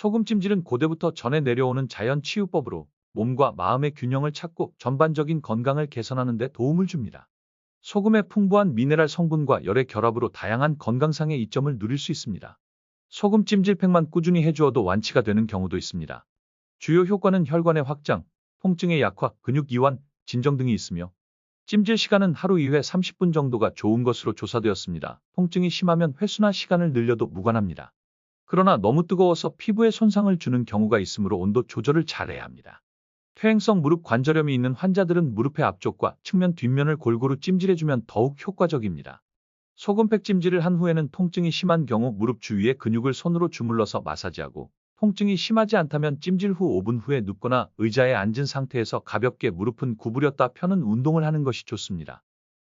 소금 찜질은 고대부터 전해 내려오는 자연 치유법으로 몸과 마음의 균형을 찾고 전반적인 건강을 개선하는 데 도움을 줍니다. 소금의 풍부한 미네랄 성분과 열의 결합으로 다양한 건강상의 이점을 누릴 수 있습니다. 소금 찜질팩만 꾸준히 해주어도 완치가 되는 경우도 있습니다. 주요 효과는 혈관의 확장, 통증의 약화, 근육 이완, 진정 등이 있으며 찜질 시간은 하루 2회 30분 정도가 좋은 것으로 조사되었습니다. 통증이 심하면 횟수나 시간을 늘려도 무관합니다. 그러나 너무 뜨거워서 피부에 손상을 주는 경우가 있으므로 온도 조절을 잘해야 합니다. 퇴행성 무릎 관절염이 있는 환자들은 무릎의 앞쪽과 측면 뒷면을 골고루 찜질해주면 더욱 효과적입니다. 소금팩 찜질을 한 후에는 통증이 심한 경우 무릎 주위의 근육을 손으로 주물러서 마사지하고 통증이 심하지 않다면 찜질 후 5분 후에 눕거나 의자에 앉은 상태에서 가볍게 무릎은 구부렸다 펴는 운동을 하는 것이 좋습니다.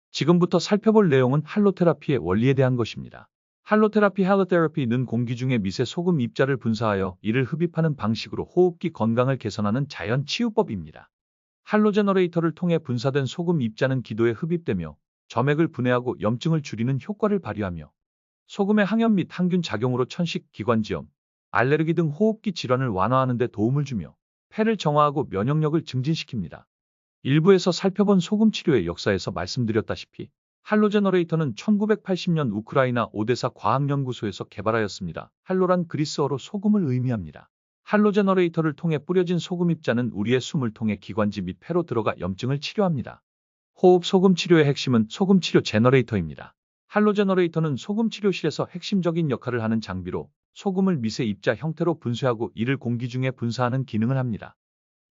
지금부터 살펴볼 내용은 할로테라피의 원리에 대한 것입니다. 할로테라피 할로테라피는 공기 중에 미세 소금 입자를 분사하여 이를 흡입하는 방식으로 호흡기 건강을 개선하는 자연 치유법입니다. 할로제너레이터를 통해 분사된 소금 입자는 기도에 흡입되며 점액을 분해하고 염증을 줄이는 효과를 발휘하며 소금의 항염 및 항균 작용으로 천식, 기관지염, 알레르기 등 호흡기 질환을 완화하는 데 도움을 주며 폐를 정화하고 면역력을 증진시킵니다. 일부에서 살펴본 소금 치료의 역사에서 말씀드렸다시피 할로제너레이터는 1980년 우크라이나 오데사 과학연구소에서 개발하였습니다. 할로란 그리스어로 소금을 의미합니다. 할로제너레이터를 통해 뿌려진 소금 입자는 우리의 숨을 통해 기관지 및 폐로 들어가 염증을 치료합니다. 호흡 소금 치료의 핵심은 소금 치료 제너레이터입니다. 할로제너레이터는 소금 치료실에서 핵심적인 역할을 하는 장비로 소금을 미세 입자 형태로 분쇄하고 이를 공기 중에 분사하는 기능을 합니다.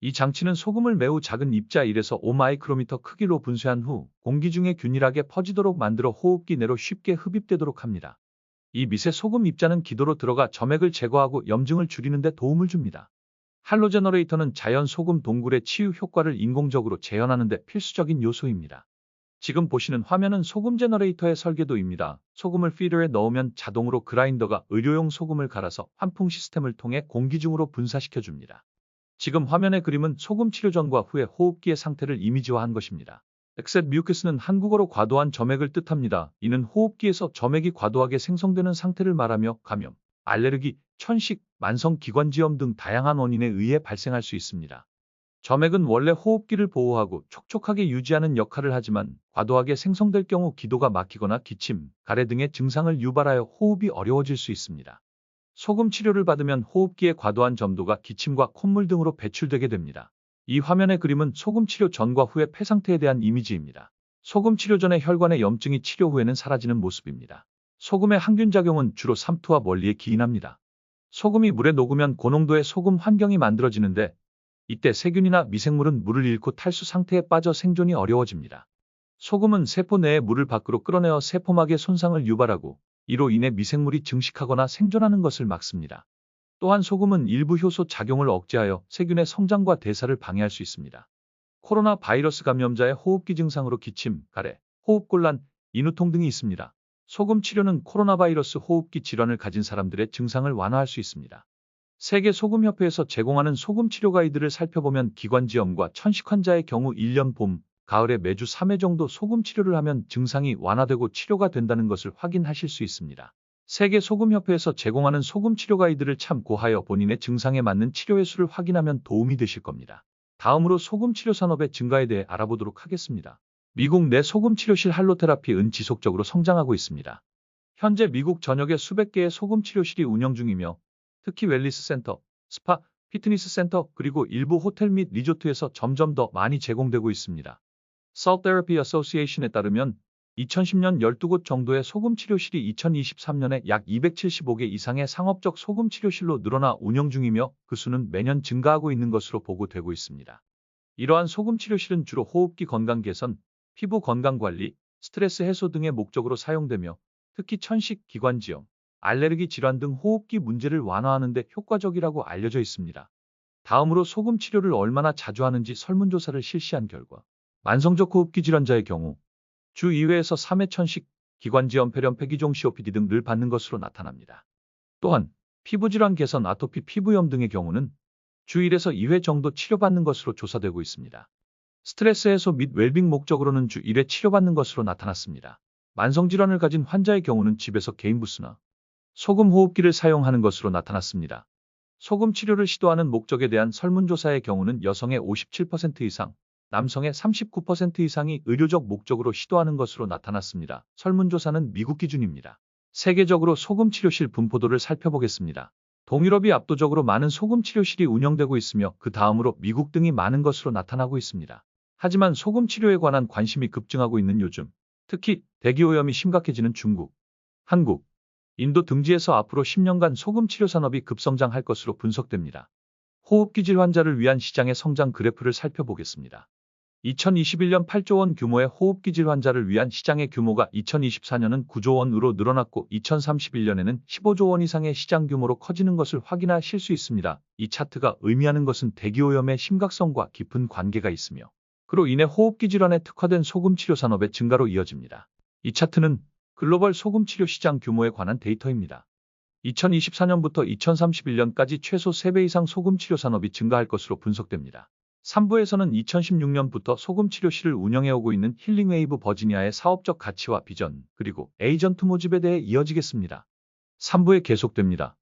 이 장치는 소금을 매우 작은 입자 1에서 5마이크로미터 크기로 분쇄한 후 공기 중에 균일하게 퍼지도록 만들어 호흡기 내로 쉽게 흡입되도록 합니다. 이 미세 소금 입자는 기도로 들어가 점액을 제거하고 염증을 줄이는 데 도움을 줍니다. 할로제너레이터는 자연 소금 동굴의 치유 효과를 인공적으로 재현하는 데 필수적인 요소입니다. 지금 보시는 화면은 소금 제너레이터의 설계도입니다. 소금을 피더에 넣으면 자동으로 그라인더가 의료용 소금을 갈아서 환풍 시스템을 통해 공기 중으로 분사시켜 줍니다. 지금 화면의 그림은 소금 치료 전과 후의 호흡기의 상태를 이미지화한 것입니다. 엑셋 뮤크스는 한국어로 과도한 점액을 뜻합니다. 이는 호흡기에서 점액이 과도하게 생성되는 상태를 말하며 감염, 알레르기, 천식, 만성 기관지염 등 다양한 원인에 의해 발생할 수 있습니다. 점액은 원래 호흡기를 보호하고 촉촉하게 유지하는 역할을 하지만 과도하게 생성될 경우 기도가 막히거나 기침, 가래 등의 증상을 유발하여 호흡이 어려워질 수 있습니다. 소금 치료를 받으면 호흡기의 과도한 점도가 기침과 콧물 등으로 배출되게 됩니다. 이 화면의 그림은 소금 치료 전과 후의 폐 상태에 대한 이미지입니다. 소금 치료 전에 혈관의 염증이 치료 후에는 사라지는 모습입니다. 소금의 항균 작용은 주로 삼투와 멀리에 기인합니다. 소금이 물에 녹으면 고농도의 소금 환경이 만들어지는데 이때 세균이나 미생물은 물을 잃고 탈수 상태에 빠져 생존이 어려워집니다. 소금은 세포 내의 물을 밖으로 끌어내어 세포막의 손상을 유발하고 이로 인해 미생물이 증식하거나 생존하는 것을 막습니다. 또한 소금은 일부 효소 작용을 억제하여 세균의 성장과 대사를 방해할 수 있습니다. 코로나 바이러스 감염자의 호흡기 증상으로 기침, 가래, 호흡곤란, 인후통 등이 있습니다. 소금 치료는 코로나 바이러스 호흡기 질환을 가진 사람들의 증상을 완화할 수 있습니다. 세계 소금협회에서 제공하는 소금 치료 가이드를 살펴보면 기관지염과 천식 환자의 경우 1년 봄, 가을에 매주 3회 정도 소금 치료를 하면 증상이 완화되고 치료가 된다는 것을 확인하실 수 있습니다. 세계 소금협회에서 제공하는 소금 치료 가이드를 참고하여 본인의 증상에 맞는 치료 횟수를 확인하면 도움이 되실 겁니다. 다음으로 소금 치료 산업의 증가에 대해 알아보도록 하겠습니다. 미국 내 소금 치료실 할로테라피은 지속적으로 성장하고 있습니다. 현재 미국 전역에 수백 개의 소금 치료실이 운영 중이며 특히 웰리스 센터, 스파, 피트니스 센터 그리고 일부 호텔 및 리조트에서 점점 더 많이 제공되고 있습니다. Salt Therapy Association에 따르면 2010년 12곳 정도의 소금 치료실이 2023년에 약 275개 이상의 상업적 소금 치료실로 늘어나 운영 중이며 그 수는 매년 증가하고 있는 것으로 보고되고 있습니다. 이러한 소금 치료실은 주로 호흡기 건강 개선, 피부 건강 관리, 스트레스 해소 등의 목적으로 사용되며 특히 천식, 기관지염, 알레르기 질환 등 호흡기 문제를 완화하는 데 효과적이라고 알려져 있습니다. 다음으로 소금 치료를 얼마나 자주 하는지 설문조사를 실시한 결과 만성적 호흡기 질환자의 경우 주 2회에서 3회 천식, 기관지염, 폐렴, 폐기종, COPD 등 늘 받는 것으로 나타납니다. 또한 피부질환 개선, 아토피, 피부염 등의 경우는 주 1에서 2회 정도 치료받는 것으로 조사되고 있습니다. 스트레스 해소 및 웰빙 목적으로는 주 1회 치료받는 것으로 나타났습니다. 만성질환을 가진 환자의 경우는 집에서 개인 부스나 소금 호흡기를 사용하는 것으로 나타났습니다. 소금 치료를 시도하는 목적에 대한 설문조사의 경우는 여성의 57% 이상, 남성의 39% 이상이 의료적 목적으로 시도하는 것으로 나타났습니다. 설문조사는 미국 기준입니다. 세계적으로 소금 치료실 분포도를 살펴보겠습니다. 동유럽이 압도적으로 많은 소금 치료실이 운영되고 있으며 그 다음으로 미국 등이 많은 것으로 나타나고 있습니다. 하지만 소금 치료에 관한 관심이 급증하고 있는 요즘, 특히 대기오염이 심각해지는 중국, 한국, 인도 등지에서 앞으로 10년간 소금 치료 산업이 급성장할 것으로 분석됩니다. 호흡기질 환자를 위한 시장의 성장 그래프를 살펴보겠습니다. 2021년 8조 원 규모의 호흡기질 환자를 위한 시장의 규모가 2024년은 9조 원으로 늘어났고 2031년에는 15조 원 이상의 시장 규모로 커지는 것을 확인하실 수 있습니다. 이 차트가 의미하는 것은 대기오염의 심각성과 깊은 관계가 있으며 그로 인해 호흡기 질환에 특화된 소금 치료 산업의 증가로 이어집니다. 이 차트는 글로벌 소금 치료 시장 규모에 관한 데이터입니다. 2024년부터 2031년까지 최소 3배 이상 소금 치료 산업이 증가할 것으로 분석됩니다. 3부에서는 2016년부터 소금 치료실을 운영해오고 있는 힐링웨이브 버지니아의 사업적 가치와 비전, 그리고 에이전트 모집에 대해 이어지겠습니다. 3부에 계속됩니다.